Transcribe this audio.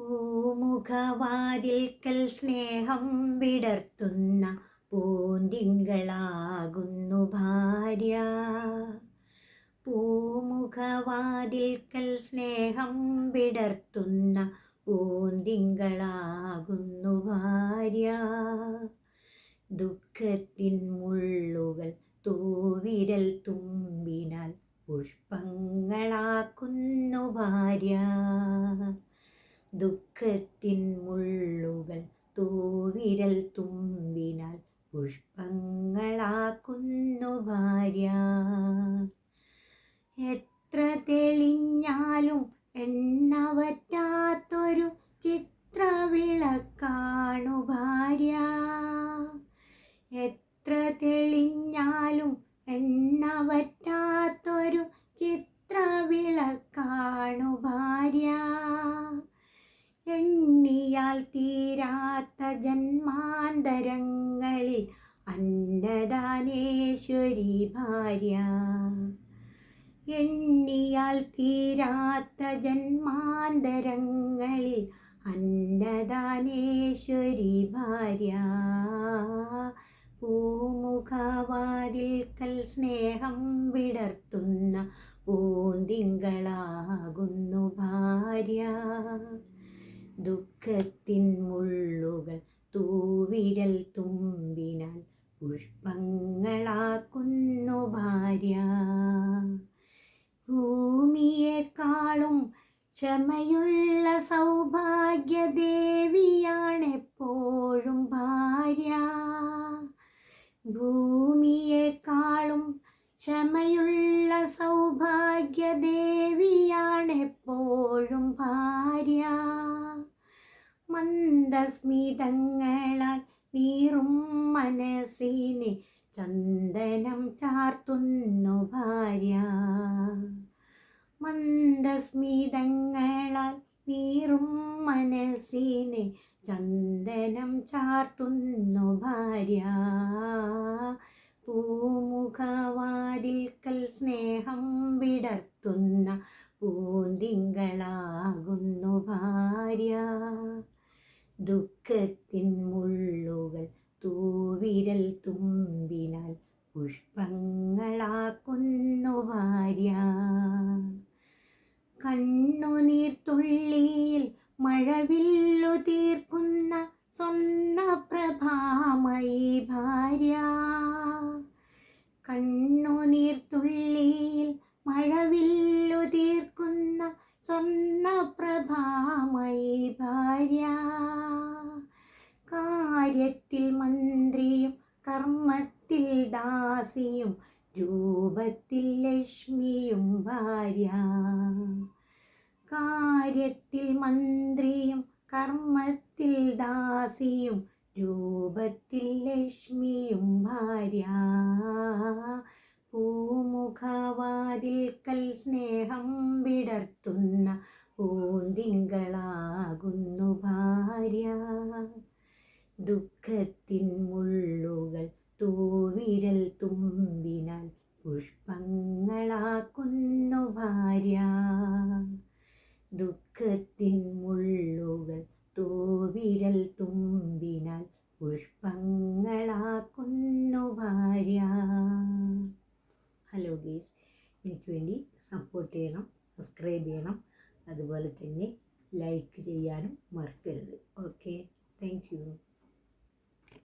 പൂമുഖവാതിൽക്കൽ സ്നേഹം വിടർത്തുന്ന പൂന്തിങ്കളാകുന്നു ഭാര്യ. പൂമുഖവാതിൽക്കൽ സ്നേഹം വിടർത്തുന്ന പൂന്തിങ്കളാകുന്നു ഭാര്യ. ദുഃഖത്തിൻ മുള്ളുകൾ തൂവിരൽ തുമ്പിനാൽ പുഷ്പങ്ങളാക്കുന്നു ഭാര്യ. ദുഃഖത്തിൻ മുള്ളുകൾ തൂവിരൽ തുമ്പിനാൽ പുഷ്പങ്ങളാക്കുന്നു ഭാര്യ. എത്ര തെളിഞ്ഞാലും എണ്ണവറ്റാത്തൊരു ചിത്രവിളക്കാണു ഭാര്യ. എത്ര തെളിഞ്ഞാലും എണ്ണവറ്റാത്തൊരു എണ്ണിയാൽ തീരാത്ത ജന്മാന്തരങ്ങളിൽ അന്നദാനേശ്വരി ഭാര്യ. എണ്ണിയാൽ തീരാത്ത ജന്മാന്തരങ്ങളിൽ അന്നദാനേശ്വരി ഭാര്യ. പൂമുഖവാതിൽക്കൽ സ്നേഹം വിടർത്തുന്ന പൂന്തിങ്കളാകുന്നു ഭാര്യ. ദുഃഖത്തിൻ മുള്ളുകൾ തൂവിരൽ തുമ്പിനാൽ പുഷ്പങ്ങളാക്കുന്നു ഭാര്യ. ഭൂമിയെക്കാളും ക്ഷമയുള്ള സൗഭാഗ്യദേവിയാണെപ്പോഴും ഭാര്യ. ഭൂമിയെക്കാളും ക്ഷമയുള്ള സൗഭാഗ്യദേവിയാണെപ്പോഴും ഭാര്യ. മന്ദസ്മിതങ്ങളാൽ നീറും മനസ്സിനെ ചന്ദനം ചാർത്തുന്നു ഭാര്യ. മന്ദസ്മിതങ്ങളാൽ നീറും മനസ്സിനെ ചന്ദനം ചാർത്തുന്നു ഭാര്യ. പൂമുഖവാതിൽക്കൽ സ്നേഹം വിടർത്തുന്ന പൂന്തിങ്കളാകുന്നു ഭാര്യ. ദുഃഖത്തിൻ മുള്ളുകൾ തൂവിരൽ തുമ്പിനാൽ പുഷ്പങ്ങളാക്കുന്നു ഭാര്യ. കണ്ണുനീർത്തുള്ളിയിൽ മഴവില്ലു തീർക്കുന്ന സ്വർണപ്രഭാമയി ഭാര്യ. കണ്ണുനീർത്തുള്ളിയിൽ മഴവില്ലു തീർക്കുന്ന സ്വന്ത ഭാര്യ കാര്യത്തിൽ മന്ത്രിയും കർമ്മത്തിൽ ദാസിയും രൂപത്തിൽ ലക്ഷ്മിയും ഭാര്യ. കാര്യത്തിൽ മന്ത്രിയും കർമ്മത്തിൽ ദാസിയും രൂപത്തിൽ ലക്ഷ്മിയും ഭാര്യ. പൂമുഖവാതിൽക്കൽ സ്നേഹം വിടർത്തുന്ന പൂന്തിങ്കളാകുന്നു ഭാര്യ. ദുഃഖത്തിൻ മുള്ളുകൾ തൂവിരൽ തുമ്പിനാൽ പുഷ്പങ്ങളാക്കുന്നു ഭാര്യ. ദുഃഖത്തിൻ മുള്ളുകൾ തൂവിരൽ തുമ്പിനാൽ പുഷ്പങ്ങളാക്കുന്നു ഭാര്യ. ഹലോ ഗീസ് എനിക്ക് വേണ്ടി സപ്പോർട്ട് ചെയ്യണം സബ്സ്ക്രൈബ് ചെയ്യണം. അതുപോലെ തന്നെ ലൈക്ക് ചെയ്യാനും മറക്കരുത്.